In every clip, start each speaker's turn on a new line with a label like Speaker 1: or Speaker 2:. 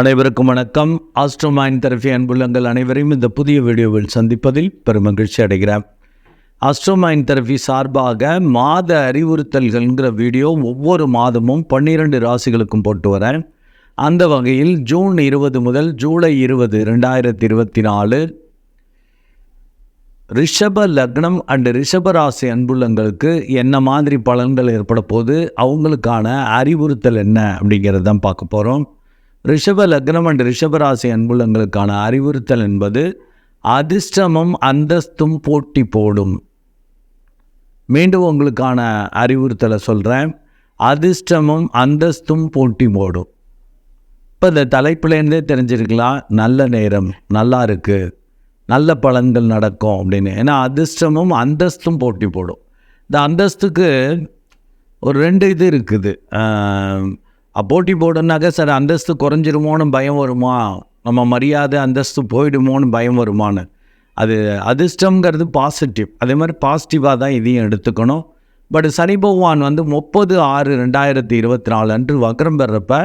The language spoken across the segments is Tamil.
Speaker 1: அனைவருக்கும் வணக்கம். ஆஸ்ட்ரோமைன் தெரபி அன்புள்ளங்கள் அனைவரையும் இந்த புதிய வீடியோவில் சந்திப்பதில் பெருமகிழ்ச்சி அடைகிறேன். ஆஸ்ட்ரோமைன் தெரபி சார்பாக மாத அறிவுறுத்தல்கள்ங்கிற வீடியோ ஒவ்வொரு மாதமும் பன்னிரண்டு ராசிகளுக்கும் போட்டு வரேன். அந்த வகையில் ஜூன் இருபது முதல் ஜூலை இருபது ரெண்டாயிரத்தி இருபத்தி நாலு ரிஷப லக்னம் அண்டு ரிஷப ராசி அன்புள்ளங்களுக்கு என்ன மாதிரி பலன்கள் ஏற்பட போது அவங்களுக்கான அறிவுறுத்தல் என்ன? அப்படிங்கிறது தான் பார்க்க போகிறோம் ரிஷப லக்னம் அண்ட் ரிஷபராசி அன்புள்ளங்களுக்கான அறிவுறுத்தல் என்பது அதிர்ஷ்டமும் அந்தஸ்தும் போட்டி போடும். மீண்டும் உங்களுக்கான அறிவுறுத்தலை சொல்கிறேன் அதிர்ஷ்டமும் அந்தஸ்தும் போட்டி போடும். இப்போ இந்த தலைப்புலேருந்தே தெரிஞ்சிருக்கலாம் நல்ல நேரம் நல்லா இருக்குது நல்ல பலன்கள் நடக்கும் அப்படின்னு. ஏன்னா அதிர்ஷ்டமும் அந்தஸ்தும் போட்டி போடும். இந்த அந்தஸ்துக்கு ஒரு ரெண்டு இது இருக்குது. போட்டி போடுனாக்க சார் அந்தஸ்து குறைஞ்சிருமோன்னு பயம் வருமா? நம்ம மரியாதை அந்தஸ்து போயிடுமோன்னு பயம் வருமான்னு. அது அதிர்ஷ்டங்கிறது பாசிட்டிவ் அதே மாதிரி பாசிட்டிவாக தான் இதையும் எடுத்துக்கணும். பட் சனி பகவான் வந்து முப்பது ஆறு ரெண்டாயிரத்தி இருபத்தி நாலு அன்று வக்ரம் பெறப்ப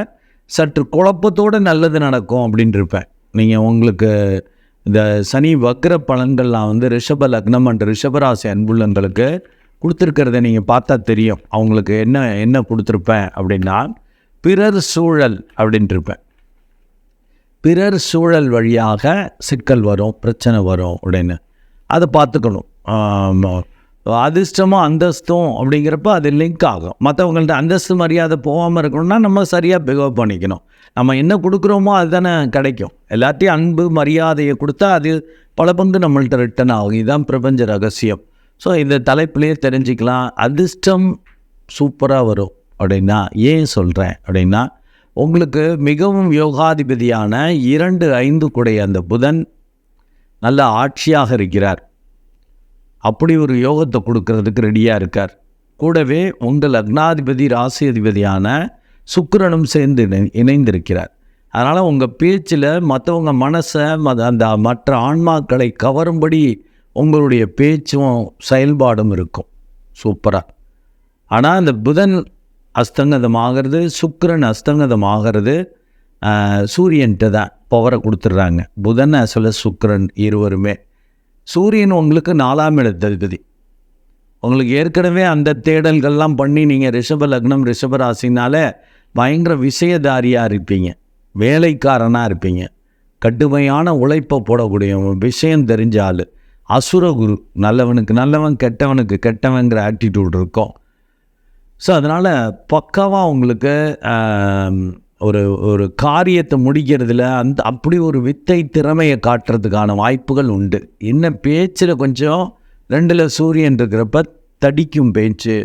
Speaker 1: சற்று குழப்பத்தோடு நல்லது நடக்கும் அப்படின்னு இருப்பேன் நீங்கள் உங்களுக்கு இந்த சனி வக்ர பலன்கள்லாம் வந்து ரிஷப லக்னம் அண்ட் ரிஷபராசி அன்புள்ளங்களுக்கு கொடுத்துருக்கிறத நீங்கள் பார்த்தா தெரியும். அவங்களுக்கு என்ன என்ன கொடுத்துருப்பேன் அப்படின்னா பிறர் சூழல் அப்படின்ட்டு இருப்பேன் பிறர் சூழல் வழியாக சிக்கல் வரும் பிரச்சனை வரும் அப்படின்னு. அதை பார்த்துக்கணும். அதிர்ஷ்டமும் அந்தஸ்தும் அப்படிங்கிறப்ப அது லிங்க் ஆகும். மற்றவங்கள்ட்ட அந்தஸ்து மரியாதை போகாமல் இருக்கணும்னா நம்ம சரியாக பிகவ் பண்ணிக்கணும். நம்ம என்ன கொடுக்குறோமோ அதுதானே கிடைக்கும். எல்லாத்தையும் அன்பு மரியாதையை கொடுத்தா அது பல பங்கு நம்மள்ட்ட ரிட்டர்ன் ஆகும். இதுதான் பிரபஞ்ச ரகசியம். ஸோ இந்த தலைப்பிலேயே தெரிஞ்சுக்கலாம். அதிர்ஷ்டம் சூப்பராக வரும். அப்படின்னா ஏன் சொல்கிறேன் அப்படின்னா உங்களுக்கு மிகவும் யோகாதிபதியான இரண்டு ஐந்து கூடைய அந்த புதன் நல்ல ஆட்சியாக இருக்கிறார். அப்படி ஒரு யோகத்தை கொடுக்கறதுக்கு ரெடியாக இருக்கார். கூடவே உங்கள் லக்னாதிபதி ராசி அதிபதியான சுக்கிரனும் சேர்ந்து இணை இணைந்திருக்கிறார். அதனால் உங்கள் பேச்சில் மற்றவங்க மனசை மத அந்த மற்ற ஆன்மாக்களை கவரும்படி உங்களுடைய பேச்சும் செயல்பாடும் இருக்கும். சூப்பராக ஆனால் அந்த புதன் அஸ்தங்கதமாகிறது சுக்கரன் அஸ்தங்கதமாகிறது ஆஹ், சூரியன்கிட்ட தான் பவரை கொடுத்துட்றாங்க. புதன் அசல சுக்கரன் இருவருமே. சூரியன் உங்களுக்கு நாலாம் இடத்ததிபதி. உங்களுக்கு ஏற்கனவே அந்த தேடல்கள்லாம் பண்ணி நீங்கள் ரிஷப லக்னம் ரிஷப ராசினால பயங்கர விஷயதாரியாக இருப்பீங்க. வேலைக்காரனாக இருப்பீங்க. கடுமையான உழைப்பை போடக்கூடிய விஷயம் தெரிஞ்ச ஆள். அசுரகுரு நல்லவனுக்கு நல்லவன் கெட்டவனுக்கு கெட்டவங்கிற ஆட்டிடியூட் இருக்கும். ஸோ அதனால் பக்காவாக உங்களுக்கு ஒரு ஒரு காரியத்தை முடிக்கிறதுல அந்த அப்படி ஒரு வித்தை திறமையை காட்டுறதுக்கான வாய்ப்புகள் உண்டு. என்ன பேச்சில் கொஞ்சம் ரெண்டில் சூரியன் இருக்கிறப்ப தடிக்கும் பேச்சு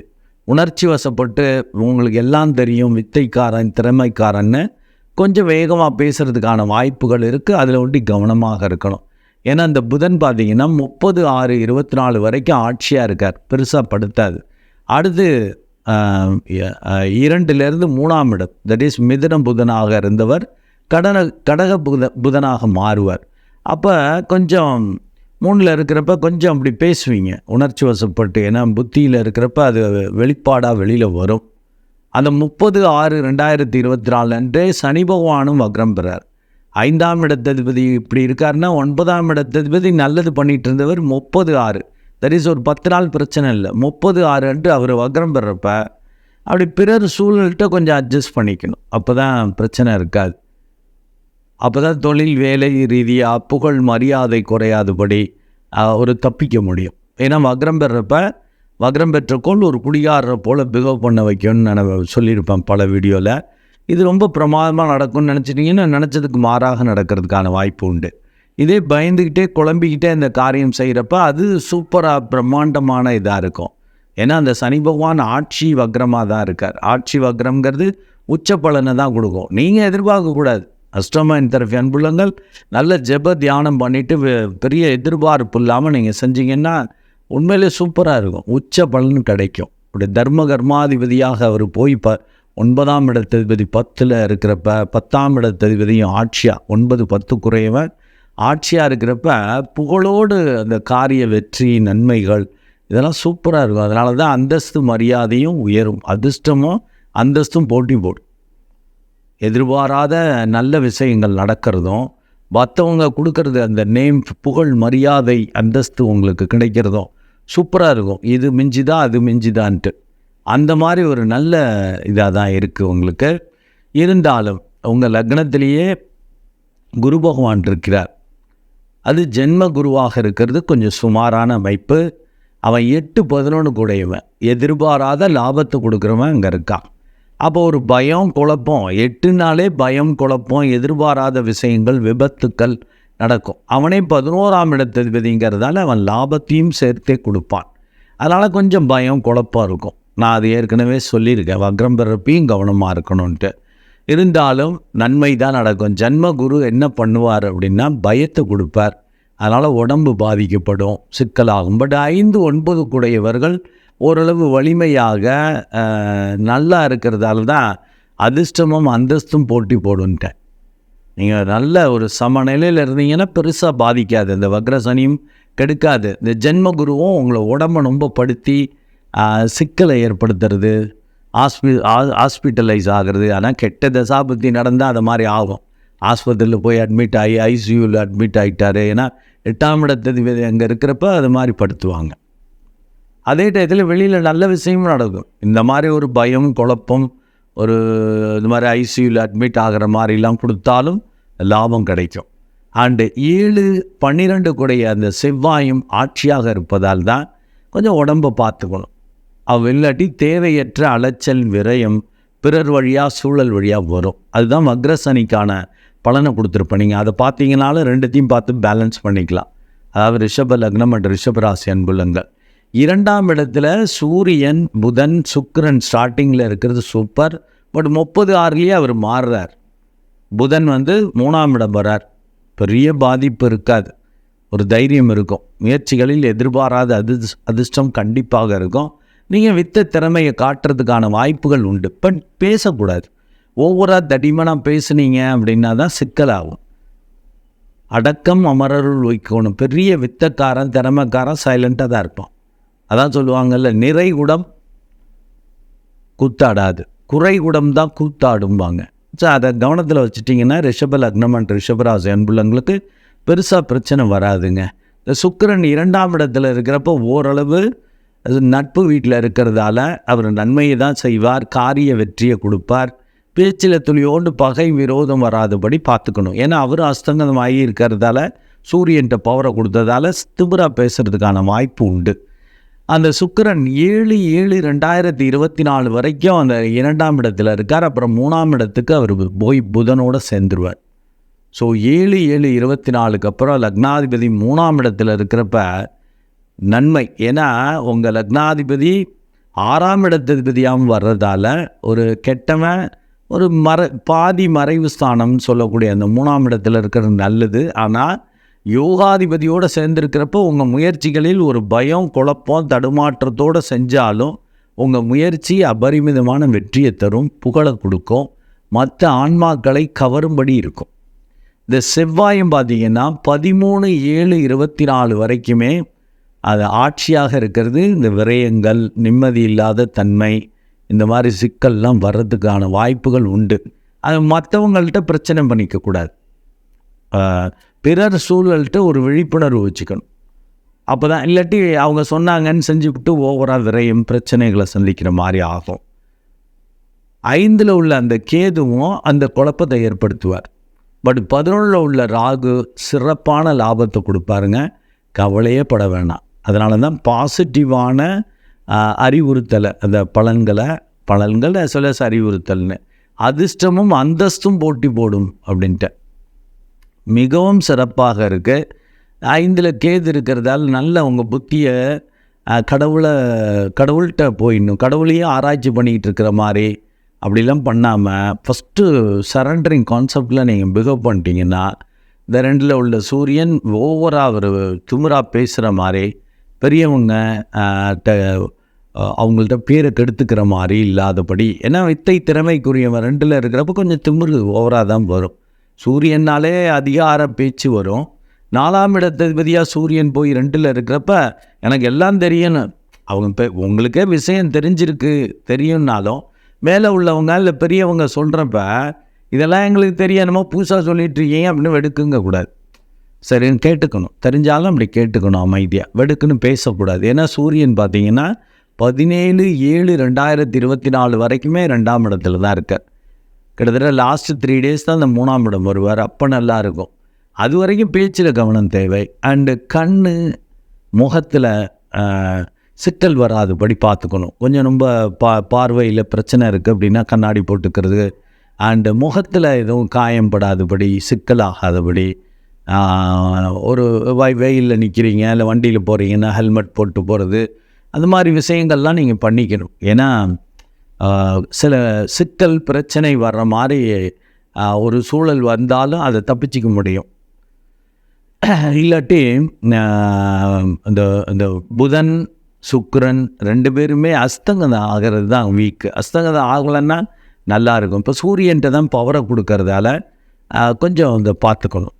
Speaker 1: உணர்ச்சி வசப்பட்டு உங்களுக்கு எல்லாம் தெரியும் வித்தைக்காரன் திறமைக்காரன்னு கொஞ்சம் வேகமாக பேசுகிறதுக்கான வாய்ப்புகள் இருக்குது அதில் ஒட்டி கவனமாக இருக்கணும். ஏன்னா இந்த புதன் பார்த்தீங்கன்னா முப்பது ஆறு இருபத்தி நாலு வரைக்கும் ஆட்சியாக இருக்கார். பெருசாக படுத்தாது. அடுத்து இரண்டிலிருந்து மூணாம் இடம். தட் இஸ் மிதுன புதனாக இருந்தவர் கடன கடக புத புதனாக மாறுவார். அப்போ கொஞ்சம் மூணில் இருக்கிறப்ப கொஞ்சம் அப்படி பேசுவீங்க. உணர்ச்சி வசப்பட்டு ஏன்னா புத்தியில் இருக்கிறப்ப அது வெளிப்பாடாக வெளியில் வரும். அந்த முப்பது ஆறு ரெண்டாயிரத்தி இருபத்தி நாலு அன்றே சனி பகவானும் வக்ரம் பெறார். ஐந்தாம் இடத்ததிபதி இப்படி இருக்காருன்னா ஒன்பதாம் இடத்ததிபதி நல்லது பண்ணிகிட்டு இருந்தவர் முப்பது ஆறு. தட் இஸ் ஒரு பத்து நாள் பிரச்சனை இல்லை. முப்பது ஆறு அன்று அவர் வக்ரம் பெறப்ப அப்படி பிறர் சூழல்கிட்ட கொஞ்சம் அட்ஜஸ்ட் பண்ணிக்கணும். அப்போ தான் பிரச்சனை இருக்காது. அப்போ தான் தொழில் வேலை ரீதியாக புகழ் மரியாதை குறையாதபடி ஒரு தப்பிக்க முடியும். ஏன்னா வக்ரம் பெறப்ப வக்ரம் பெற்ற கோள் ஒரு குடிகாரரை போல் பிகவ் பண்ண வைக்கணும்னு நான் சொல்லியிருப்பேன் பல வீடியோவில் இது ரொம்ப பிரமாதமாக நடக்கும்னு நினச்சிட்டிங்கன்னா நினச்சதுக்கு மாறாக நடக்கிறதுக்கான வாய்ப்பு உண்டு. இதே பயந்துக்கிட்டே குழம்பிக்கிட்டே இந்த காரியம் செய்கிறப்ப அது சூப்பராக பிரம்மாண்டமான இதாக இருக்கும். ஏன்னா அந்த சனி பகவான் ஆட்சி வக்ரமாக தான் இருக்கார். ஆட்சி வக்ரம்ங்கிறது உச்ச பலனை தான் கொடுக்கும். நீங்கள் எதிர்பார்க்கக்கூடாது அஷ்டமன் தரப்பு அன்புள்ளங்கள் நல்ல ஜெப தியானம் பண்ணிவிட்டு பெரிய எதிர்பார்ப்பு இல்லாமல் நீங்கள் செஞ்சீங்கன்னா உண்மையிலே சூப்பராக இருக்கும். உச்ச பலன் கிடைக்கும். இப்படி தர்ம கர்மாதிபதியாக அவர் போய் ப ஒன்பதாம் இடத்ததிபதி பத்தில் இருக்கிறப்ப பத்தாம் இடத்ததிபதியும் ஆட்சியாக ஒன்பது பத்து குறையவன் ஆட்சியாக இருக்கிறப்ப புகழோடு அந்த காரிய வெற்றி நன்மைகள் இதெல்லாம் சூப்பராக இருக்கும். அதனால தான் அந்தஸ்து மரியாதையும் உயரும். அதிர்ஷ்டமும் அந்தஸ்தும் போட்டி போடும் எதிர்பாராத நல்ல விஷயங்கள் நடக்கிறதும் மற்றவங்க கொடுக்கறது அந்த நேம் புகழ் மரியாதை அந்தஸ்து உங்களுக்கு கிடைக்கிறதும் சூப்பராக இருக்கும். இது மிஞ்சிதா அது மிஞ்சுதான்ட்டு. அந்த மாதிரி ஒரு நல்ல இதாக தான் இருக்குது உங்களுக்கு. இருந்தாலும் உங்கள் லக்னத்திலேயே குரு பகவான் இருக்கிறார். அது ஜென்ம குருவாக இருக்கிறது கொஞ்சம் சுமாரான அமைப்பு அவன் எட்டு பதினொன்று கூடையவன். எதிர்பாராத லாபத்தை கொடுக்குறவன் அங்கே இருக்கான். அப்போ ஒரு பயம் குழப்பம். எட்டு நாளே பயம் குழப்பம் எதிர்பாராத விஷயங்கள் விபத்துக்கள் நடக்கும். அவனே பதினோராம் இடத்ததிபதிங்கிறதால அவன் லாபத்தையும் சேர்த்தே கொடுப்பான். அதனால் கொஞ்சம் பயம் குழப்பம் இருக்கும். நான் அது ஏற்கனவே சொல்லியிருக்கேன். வக்ரம் பிறப்பையும் கவனமாக இருக்கணும்ன்ட்டு. இருந்தாலும் நன்மை தான் நடக்கும். ஜன்ம குரு என்ன பண்ணுவார் அப்படின்னா பயத்தை கொடுப்பார். அதனால் உடம்பு பாதிக்கப்படும் சிக்கலாகும். பட் ஐந்து ஒன்பது கூடையவர்கள் ஓரளவு வலிமையாக நல்லா இருக்கிறதால தான் அதிர்ஷ்டமும் அந்தஸ்தும் போட்டி போடுன்ட்டேன் நீங்கள் நல்ல ஒரு சமநிலையில் இருந்தீங்கன்னா பெருசாக பாதிக்காது. இந்த வக்ரசனியும் கெடுக்காது. இந்த ஜென்ம குருவும் உங்களை உடம்பை ரொம்ப படுத்தி சிக்கலை ஏற்படுத்துறது ஹாஸ்பி ஹாஸ்பிட்டலைஸ் ஆகிறது. ஆனால் கெட்ட தசாபத்தி நடந்தால் அது மாதிரி ஆகும். ஆஸ்பத்திரியில் போய் அட்மிட் ஆகி ஐசியூவில் அட்மிட் ஆகிட்டாரு ஏன்னா எட்டாம் இடத்ததிபதி அங்கே இருக்கிறப்ப அது மாதிரி படுத்துவாங்க. அதே டயத்தில் வெளியில் நல்ல விஷயமும் நடக்கும். இந்த மாதிரி ஒரு பயம் குழப்பம் ஒரு இது மாதிரி ஐசியூவில் அட்மிட் ஆகிற மாதிரிலாம் கொடுத்தாலும் லாபம் கிடைக்கும். அண்டு ஏழு பன்னிரெண்டு கூடைய அந்த செவ்வாயும் ஆட்சியாக இருப்பதால் தான் கொஞ்சம் உடம்பை பார்த்துக்கணும். அவ் இல்லாட்டி தேவையற்ற அலைச்சல் விரயம் பிறர் வழியாக சூழல் வழியாக வரும். அதுதான் வக்ரசனிக்கான பலனை கொடுத்துருப்போம் நீங்கள் அதை பார்த்தீங்கனாலும் ரெண்டுத்தையும் பார்த்து பேலன்ஸ் பண்ணிக்கலாம். அதாவது ரிஷப லக்னம் மற்றும் ரிஷபராசி அன்புலங்கள் இரண்டாம் இடத்துல சூரியன் புதன் சுக்கரன் ஸ்டார்டிங்கில் இருக்கிறது சூப்பர் பட் முப்பது ஆறுலேயே அவர் மாறுறார். புதன் வந்து மூணாம் இடம் வரார். பெரிய பாதிப்பு இருக்காது. ஒரு தைரியம் இருக்கும். முயற்சிகளில் எதிர்பாராத அதிர்ஷ் அதிர்ஷ்டம் கண்டிப்பாக இருக்கும். நீங்கள் வித்த திறமையை காட்டுறதுக்கான வாய்ப்புகள் உண்டு. பட் பேசக்கூடாது. ஒவ்வொரு தடிமனாக பேசுனீங்க அப்படின்னா தான் சிக்கலாகும். அடக்கம் அமரருள் வைக்கணும். பெரிய வித்தக்காரன் திறமைக்காரன் சைலண்ட்டாக தான் இருப்பான். அதான் சொல்லுவாங்கல்ல நிறைகுடம் கூத்தாடாது. குறைகுடம் தான் கூத்தாடும்பாங்க. ஸோ அதை கவனத்தில் வச்சுட்டிங்கன்னா ரிஷப லக்னம் அண்ட் ரிஷபராசி அன்புள்ளங்களுக்கு பெருசாக பிரச்சனை வராதுங்க. இந்த சுக்கரன் இரண்டாம் இடத்துல இருக்கிறப்ப ஓரளவு அது நட்பு வீட்டில் இருக்கிறதால அவர் நன்மையை தான் செய்வார் காரிய வெற்றியை கொடுப்பார். பேச்சில் துளியோண்டு பகை விரோதம் வராதபடி பார்த்துக்கணும். ஏன்னா அவர் அஸ்தங்கதமாகி இருக்கிறதால சூரியன்ட்ட பவரை கொடுத்ததால திமிரா பேசுகிறதுக்கான வாய்ப்பு உண்டு. அந்த சுக்கரன் ஏழு ஏழு ரெண்டாயிரத்தி இருபத்தி நாலு வரைக்கும் அந்த இரண்டாம் இடத்துல இருக்கார். அப்புறம் மூணாம் இடத்துக்கு அவர் போய் புதனோட சேர்ந்துருவார். ஸோ ஏழு ஏழு இருபத்தி நாலுக்கு அப்புறம் லக்னாதிபதி மூணாம் இடத்துல இருக்கிறப்ப நன்மை. ஏன்னா உங்கள் லக்னாதிபதி ஆறாம் இடத்ததிபதியாகவும் வர்றதால ஒரு கெட்டவன் ஒரு மற பாதி மறைவு ஸ்தானம்னு சொல்லக்கூடிய அந்த மூணாம் இடத்துல இருக்கிறது நல்லது. ஆனால் யோகாதிபதியோடு சேர்ந்துருக்கிறப்போ உங்கள் முயற்சிகளில் ஒரு பயம் குழப்பம் தடுமாற்றத்தோடு செஞ்சாலும் உங்கள் முயற்சி அபரிமிதமான வெற்றியை தரும் புகழை கொடுக்கும். மற்ற ஆன்மாக்களை கவரும்படி இருக்கும். இந்த செவ்வாயம் பார்த்தீங்கன்னா பதிமூணு ஏழு இருபத்தி நாலு வரைக்குமே அது ஆட்சியாக இருக்கிறது. இந்த விரயங்கள் நிம்மதி இல்லாத தன்மை இந்த மாதிரி சிக்கல்லாம் வர்றதுக்கான வாய்ப்புகள் உண்டு. அது மற்றவங்கள்ட்ட பிரச்சனை பண்ணிக்கக்கூடாது பிறர் சூழல்கிட்ட ஒரு விழிப்புணர்வு வச்சுக்கணும். அப்போ தான் இல்லாட்டி அவங்க சொன்னாங்கன்னு செஞ்சுவிட்டு ஓவராக விரையும் பிரச்சனைகளை சந்திக்கிற மாதிரி ஆகும். ஐந்தில் உள்ள அந்த கேதுவும் அந்த குழப்பத்தை ஏற்படுத்துவார். பட் பதினொன்றில் உள்ள ராகு சிறப்பான லாபத்தை கொடுப்பாருங்க. கவலையே பட வேணாம். அதனால தான் பாசிட்டிவான அறிவுறுத்தலை அந்த பலன்களை பலன்கள் சொல்ல அறிவுறுத்தல்னு. அதிர்ஷ்டமும் அந்தஸ்தும் போட்டி போடும் அப்படின்ட்டு. மிகவும் சிறப்பாக இருக்குது ஐந்தில் கேது இருக்கிறதால் நல்ல உங்கள் புத்தியை கடவுளை கடவுள்கிட்ட போயிடணும். கடவுளையே ஆராய்ச்சி பண்ணிக்கிட்டு இருக்கிற மாதிரி அப்படிலாம் பண்ணாமல் ஃபஸ்ட்டு சரண்டரிங் கான்செப்டில் நீங்கள் பிகவ் பண்ணிட்டீங்கன்னா இந்த ரெண்டில் உள்ள சூரியன் ஓவராக ஒரு திமிரா பேசுகிற மாதிரி பெரியவங்க அவங்கள்ட்ட பேரை கெடுத்துக்கிற மாதிரி இல்லாதபடி ஏன்னா வித்தை திறமைக்குரியவன் ரெண்டில் இருக்கிறப்ப கொஞ்சம் திமிரு ஓவராக தான் வரும். சூரியனாலே அதிகார பேச்சு வரும். நாலாம் இடத்ததிபதியாக சூரியன் போய் ரெண்டில் இருக்கிறப்ப எனக்கு எல்லாம் தெரியணும் அவங்க இப்போ உங்களுக்கே விஷயம் தெரிஞ்சிருக்கு தெரியும்னாலும் மேலே உள்ளவங்க இல்லை பெரியவங்க சொல்கிறப்ப இதெல்லாம் எங்களுக்கு தெரியணுமோ புதுசாக சொல்லிட்டு இருக்கீங்க அப்படின்னு வெடுக்குங்க கூடாது. சரின்னு கேட்டுக்கணும். தெரிஞ்சாலும் அப்படி கேட்டுக்கணும் அமைதியாக வெடுக்குன்னு பேசக்கூடாது. ஏன்னா சூரியன் பார்த்தீங்கன்னா பதினேழு ஏழு ரெண்டாயிரத்தி இருபத்தி நாலு வரைக்குமே ரெண்டாம் இடத்துல தான் இருக்கார். கிட்டத்தட்ட லாஸ்ட்டு த்ரீ டேஸ் தான் அந்த மூணாம் இடம் வருவார். அப்போ நல்லா இருக்கும். அது வரைக்கும் பேச்சில் கவனம் தேவை. அண்டு கண் முகத்தில் சிக்கல் வராதபடி பார்த்துக்கணும். கொஞ்சம் ரொம்ப பா பார்வையில் பிரச்சனை இருக்குது அப்படின்னா கண்ணாடி போட்டுக்கிறது. அண்டு முகத்தில் எதுவும் காயம்படாதபடி சிக்கலாகாதபடி ஒரு வய வெயிலில் நிற்கிறீங்க இல்லை வண்டியில் போகிறீங்கன்னா ஹெல்மெட் போட்டு போகிறது அந்த மாதிரி விஷயங்கள்லாம் நீங்கள் பண்ணிக்கணும். ஏன்னா சில சிக்கல் பிரச்சனை வர்ற மாதிரி ஒரு சூழல் வந்தாலும் அதை தப்பிச்சிக்க முடியும். இல்லாட்டி இந்த இந்த புதன் சுக்கரன் ரெண்டு பேருமே அஸ்தங்கதம் ஆகிறது தான் வீக்கு அஸ்தங்கதம் ஆகலைன்னா நல்லா இருக்கும். இப்போ சூரியன்ட்ட தான் பவரை கொடுக்கறதால கொஞ்சம் இந்த பார்த்துக்கணும்.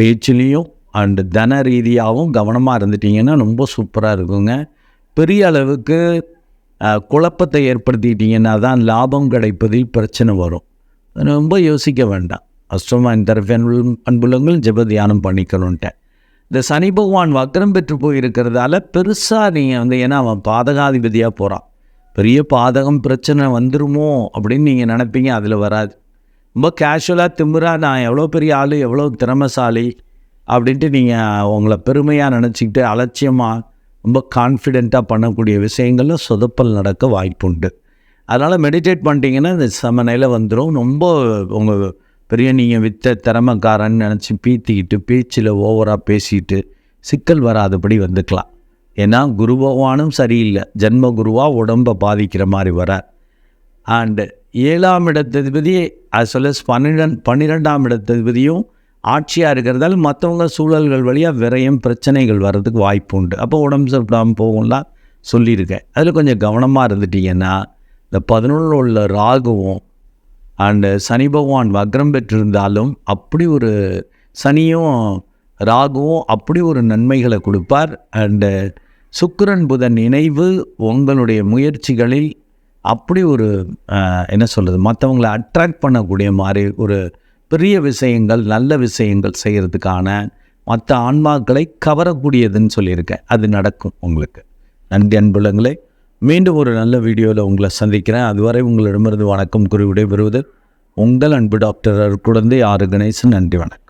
Speaker 1: பேச்சுலேயும் அண்டு தன ரீதியாகவும் கவனமாக இருந்துட்டீங்கன்னா ரொம்ப சூப்பராக இருக்குங்க. பெரிய அளவுக்கு குழப்பத்தை ஏற்படுத்திட்டிங்கன்னா தான் லாபம் கிடைப்பதில் பிரச்சனை வரும். ரொம்ப யோசிக்க வேண்டாம். அஷ்டமான் தரப்பு அன்பு- அன்புள்ளங்கள் ஜெப தியானம் பண்ணிக்கணுன்ட்டேன் இந்த சனி பகவான் வக்ரம் பெற்று போயிருக்கிறதால பெருசாக நீங்கள் வந்து ஏன்னா அவன் பாதகாதிபதியாக போகிறான் பெரிய பாதகம் பிரச்சனை வந்துருமோ அப்படின்னு நீங்கள் நினைப்பீங்க அதில் வராது. ரொம்ப கேஷுவலாக திமிரா நான் எவ்வளோ பெரிய ஆள் எவ்வளோ திறமசாலி அப்படின்ட்டு நீங்கள் உங்களை பெருமையாக நினச்சிக்கிட்டு அலட்சியமாக ரொம்ப கான்ஃபிடெண்ட்டாக பண்ணக்கூடிய விஷயங்களில் சொதப்பல் நடக்க வாய்ப்புண்டு அதனால் மெடிடேட் பண்ணிட்டீங்கன்னா இந்த சமநிலையில் வந்துடும் ரொம்ப உங்கள் பெரிய நீங்கள் வித்த திறமைக்காரன் நினச்சி பீத்திக்கிட்டு பேச்சில் ஓவராக பேசிட்டு சிக்கல் வராதபடி வந்துக்கலாம். ஏன்னா குரு பகவானும் சரியில்லை. ஜென்ம குருவாக உடம்பை பாதிக்கிற மாதிரி வர அண்டு ஏழாம் இடத்ததிபதி அது சொல்ல as பன்னிரெண்டு பன்னிரெண்டாம் இடத்ததிபதியும் ஆட்சியாக இருக்கிறதால மற்றவங்க சூழல்கள் வழியாக விரயம் பிரச்சனைகள் வர்றதுக்கு வாய்ப்பு உண்டு. அப்போ உடம்பு சரியில்லாமல் போகும்லாம் சொல்லியிருக்கேன் அதில் கொஞ்சம் கவனமாக இருந்துட்டீங்கன்னா இந்த பதினொன்றில் உள்ள ராகுவும் அண்டு சனி பகவான் வக்ரம் பெற்றிருந்தாலும் அப்படி ஒரு சனியும் ராகுவும் அப்படி ஒரு நன்மைகளை கொடுப்பார். அண்டு சுக்கரன் புதன் இணைவு உங்களுடைய முயற்சிகளில் அப்படி ஒரு என்ன சொல்கிறது மற்றவங்களை அட்ராக்ட் பண்ணக்கூடிய மாதிரி ஒரு பெரிய விஷயங்கள் நல்ல விஷயங்கள் செய்கிறதுக்கான மற்ற ஆன்மாக்களை கவரக்கூடியதுன்னு சொல்லியிருக்கேன். அது நடக்கும் உங்களுக்கு. நன்றி அன்புள்ளங்களே மீண்டும் ஒரு நல்ல வீடியோவில் உங்களை சந்திக்கிறேன். அதுவரை உங்களிடமிருந்து வணக்கம் குறிவிடை பெறுவது உங்கள் அன்பு டாக்டர் குழந்தை ஆறு கணேசன் நன்றி வணக்கம்.